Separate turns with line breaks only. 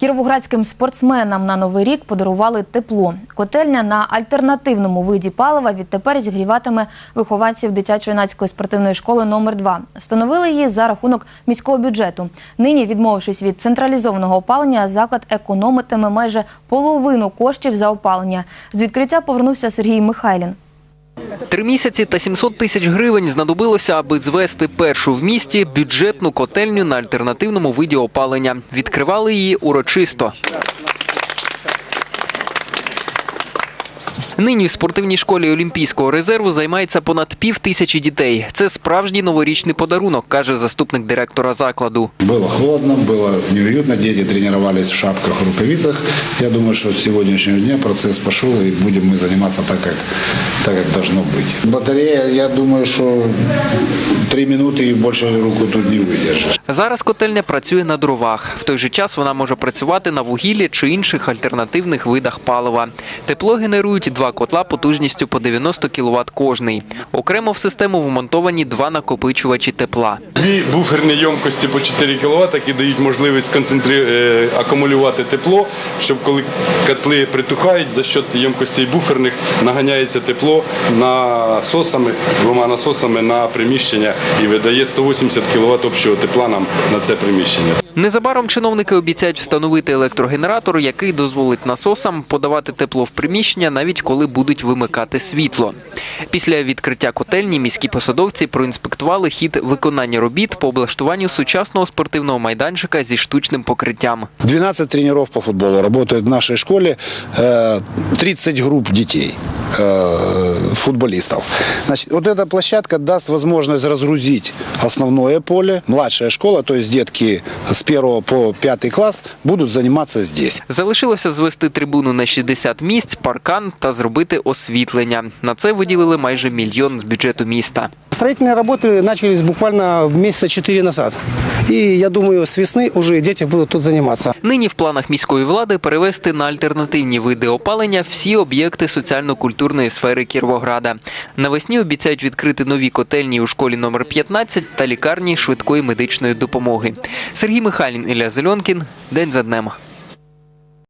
Кіровоградським спортсменам на новий рік подарували тепло. Котельня на альтернативному виді палива відтепер зігріватиме вихованців дитячо-юнацької спортивної школи номер 2 Встановили її за рахунок міського бюджету. Нині, відмовившись від централізованого опалення, заклад економитиме майже половину коштів за опалення. З відкриття повернувся Сергій Михайлін.
Три місяці та 700 тисяч гривень знадобилося, аби звести першу в місті бюджетну котельню на альтернативному виді опалення. Відкривали її урочисто. Нині в спортивній школі Олімпійського резерву займається понад пів тисячі дітей. Це справжній новорічний подарунок, каже заступник директора закладу.
Было холодно, было неуютно, дети тренировались в шапках, рукавицах. Я думаю, что с сегодняшнего дня процесс пошел и будем мы заниматься так, как, так, как должно быть. Батарея, я думаю, что три минуты и больше руку тут не выдержишь.
Зараз котельня працює на дровах. В той же час вона може працювати на вугіллі чи інших альтернативних видах палива. Тепло генерують два котла потужністю по 90 кВт кожний. Окремо в систему вмонтовані два накопичувачі тепла.
Дві буферні ємкості по 4 кВт, які дають можливість концентрі... е, акумулювати тепло, щоб коли котли притухають, за счет ємкостей буферних наганяється тепло насосами, двома насосами на приміщення і видає 180 кВт общого тепла нам на це приміщення.
Незабаром чиновники обіцяють встановити електрогенератор, який дозволить насосам подавати тепло в приміщення, навіть коли будуть вимикати світло. Після відкриття котельні міські посадовці проінспектували хід виконання робіт по облаштуванню сучасного спортивного майданчика зі штучним покриттям.
12 тренеров по футболу работают в нашей школе, э, 30 групп детей э, футболистов. Значит, вот эта площадка даст возможность разгрузить основное поле. Младшая школа, то есть детки с 1 по 5 класс будут заниматься здесь.
Залишилося звести трибуну на 60 місць, паркан та зробити освітлення. На це виділили майже мільйон з бюджету міста.
Строительные работы начались буквально месяца четыре назад. И я думаю, з весни уже діти будуть тут займатися.
Нині в планах міської влади перевести на альтернативні види опалення всі об'єкти соціально-культурної сфери Кіровограда. Навесні обіцяють відкрити нові котельні у школі номер 15 та лікарні швидкої медичної допомоги. Сергій Михайлін, Ілля Зеленкін. День за днем.